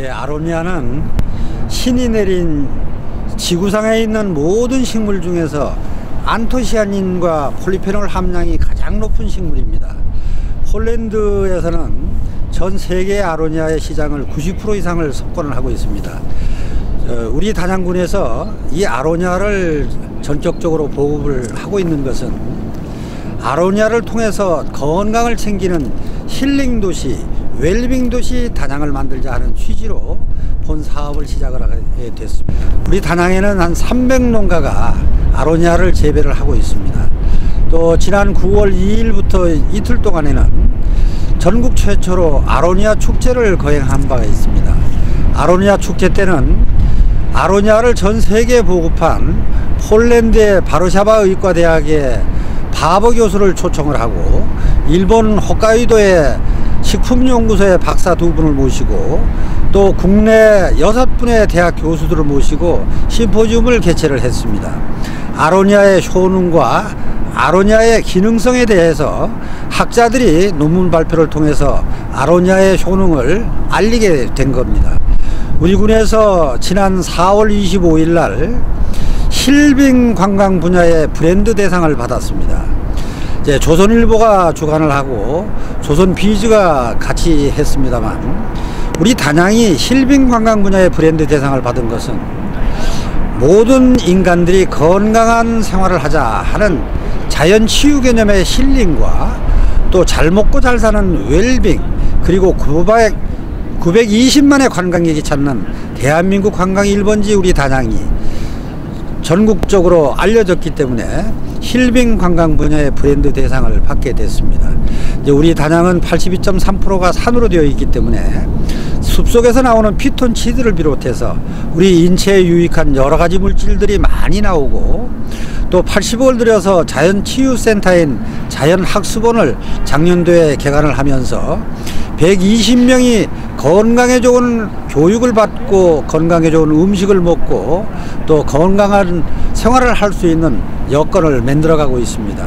예, 아로니아는 신이 내린 지구상에 있는 모든 식물 중에서 안토시아닌과 폴리페놀 함량이 가장 높은 식물입니다. 폴란드에서는 전 세계 아로니아의 시장을 90% 이상을 석권을 하고 있습니다. 어, 우리 단양군에서 이 아로니아를 전격적으로 보급을 하고 있는 것은 아로니아를 통해서 건강을 챙기는 힐링 도시, 웰빙 도시 단양을 만들자 하는 취지로 본 사업을 시작을 하게 됐습니다. 우리 단양에는 한 300농가가 아로니아를 재배를 하고 있습니다. 또 지난 9월 2일부터 이틀 동안에는 전국 최초로 아로니아 축제를 거행한 바가 있습니다. 아로니아 축제 때는 아로니아를 전 세계에 보급한 폴란드의 바르샤바 의과대학의 바버 교수를 초청을 하고 일본 홋카이도의 식품연구소의 박사 두 분을 모시고 또 국내 여섯 분의 대학 교수들을 모시고 심포지움을 개최를 했습니다. 아로니아의 효능과 아로니아의 기능성에 대해서 학자들이 논문 발표를 통해서 아로니아의 효능을 알리게 된 겁니다. 우리 군에서 지난 4월 25일 날 힐빙 관광 분야의 브랜드 대상을 받았습니다. 이제 조선일보가 주관을 하고 조선비즈가 같이 했습니다만 우리 단양이 힐빙 관광 분야의 브랜드 대상을 받은 것은 모든 인간들이 건강한 생활을 하자 하는 자연 치유 개념의 힐링과 또 잘 먹고 잘 사는 웰빙 그리고 900, 920만의 관광객이 찾는 대한민국 관광 1번지 우리 단양이 전국적으로 알려졌기 때문에 힐빙 관광 분야의 브랜드 대상을 받게 됐습니다. 이제 우리 단양은 82.3%가 산으로 되어 있기 때문에 숲속에서 나오는 피톤 치드를 비롯해서 우리 인체에 유익한 여러 가지 물질들이 많이 나오고 또 80억을 들여서 자연치유센터인 자연학습원을 작년도에 개관을 하면서 120명이 건강에 좋은 교육을 받고 건강에 좋은 음식을 먹고 또 건강한 생활을 할 수 있는 여건을 만들어가고 있습니다.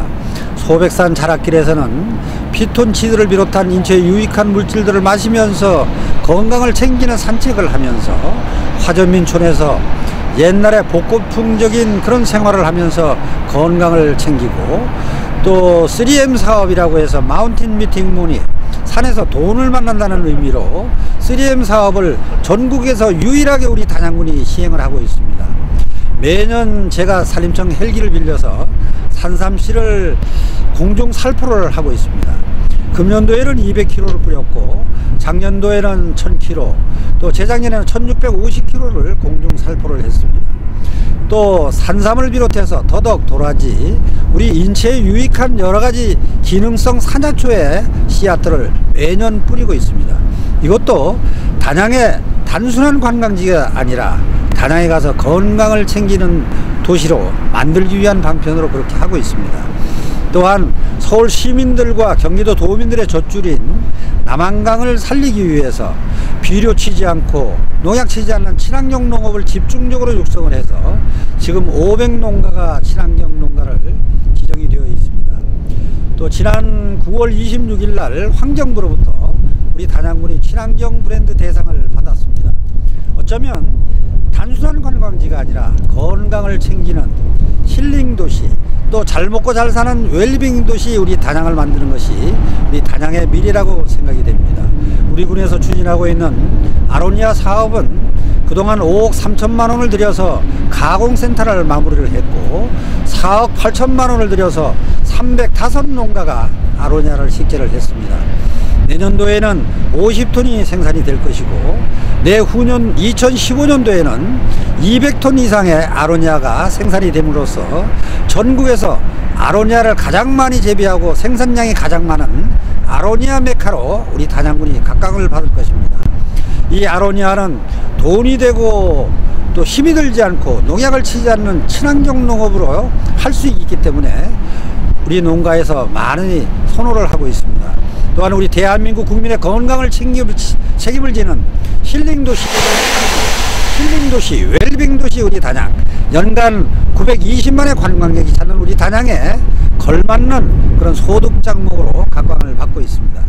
소백산 자락길에서는 피톤치드를 비롯한 인체에 유익한 물질들을 마시면서 건강을 챙기는 산책을 하면서 화전민촌에서 옛날에 복고풍적인 그런 생활을 하면서 건강을 챙기고 또 3M 사업이라고 해서 마운틴 미팅 모니 산에서 돈을 만난다는 의미로 3M 사업을 전국에서 유일하게 우리 단양군이 시행을 하고 있습니다. 매년 제가 산림청 헬기를 빌려서 산삼씨를 공중 살포를 하고 있습니다. 금년도에는 200kg를 뿌렸고 작년도에는 1000kg 또 재작년에는 1650kg를 공중 살포를 했습니다. 또 산삼을 비롯해서 더덕, 도라지 우리 인체에 유익한 여러가지 기능성 산화초의 씨앗들을 매년 뿌리고 있습니다. 이것도 단양의 단순한 관광지가 아니라 단양에 가서 건강을 챙기는 도시로 만들기 위한 방편으로 그렇게 하고 있습니다. 또한 서울 시민들과 경기도 도민들의 젖줄인 남한강을 살리기 위해서 비료 치지 않고 농약 치지 않는 친환경 농업을 집중적으로 육성을 해서 지금 500농가가 친환경 농가를 지정이 되어 있습니다. 또 지난 9월 26일 날 환경부로부터 우리 단양군이 친환경 브랜드 대상을 받았습니다. 어쩌면 단순한 관광지가 아니라 건강을 챙기는 힐링 도시 또 잘 먹고 잘 사는 웰빙 도시 우리 단양을 만드는 것이 우리 단양의 미래라고 생각이 됩니다. 우리 군에서 추진하고 있는 아로니아 사업은 그동안 5억 3천만 원을 들여서 가공센터를 마무리를 했고 4억 8천만 원을 들여서 305농가가 아로니아를 식재를 했습니다. 내년도에는 50톤이 생산이 될 것이고 내후년 2015년도에는 200톤 이상의 아로니아가 생산이 됨으로써 전국에서 아로니아를 가장 많이 재배하고 생산량이 가장 많은 아로니아 메카로 우리 단양군이 각광을 받을 것입니다. 이 아로니아는 돈이 되고 또 힘이 들지 않고 농약을 치지 않는 친환경 농업으로 할 수 있기 때문에 우리 농가에서 많은 선호를 하고 있습니다. 또한 우리 대한민국 국민의 건강을 책임을, 책임을 지는 힐링도시 힐링도시 웰빙도시 우리 단양 연간 920만의 관광객이 찾는 우리 단양에 걸맞는 그런 소득 장목으로 각광을 받고 있습니다.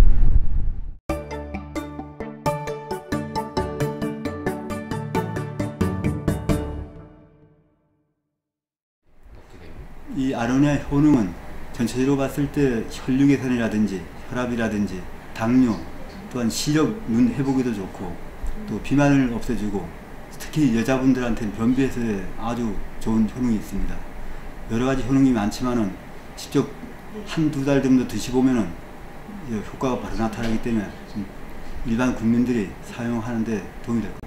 이 아로니아 효능은 전체적으로 봤을 때 혈류 개선이라든지 혈압이라든지 당뇨 또한 시력 눈 회복에도 좋고 또 비만을 없애주고 특히 여자분들한테는 변비 해소에 아주 좋은 효능이 있습니다. 여러 가지 효능이 많지만은 직접 한두 달 정도 드시보면은 이 효과가 바로 나타나기 때문에 좀 일반 국민들이 사용하는데 도움이 될 겁니다.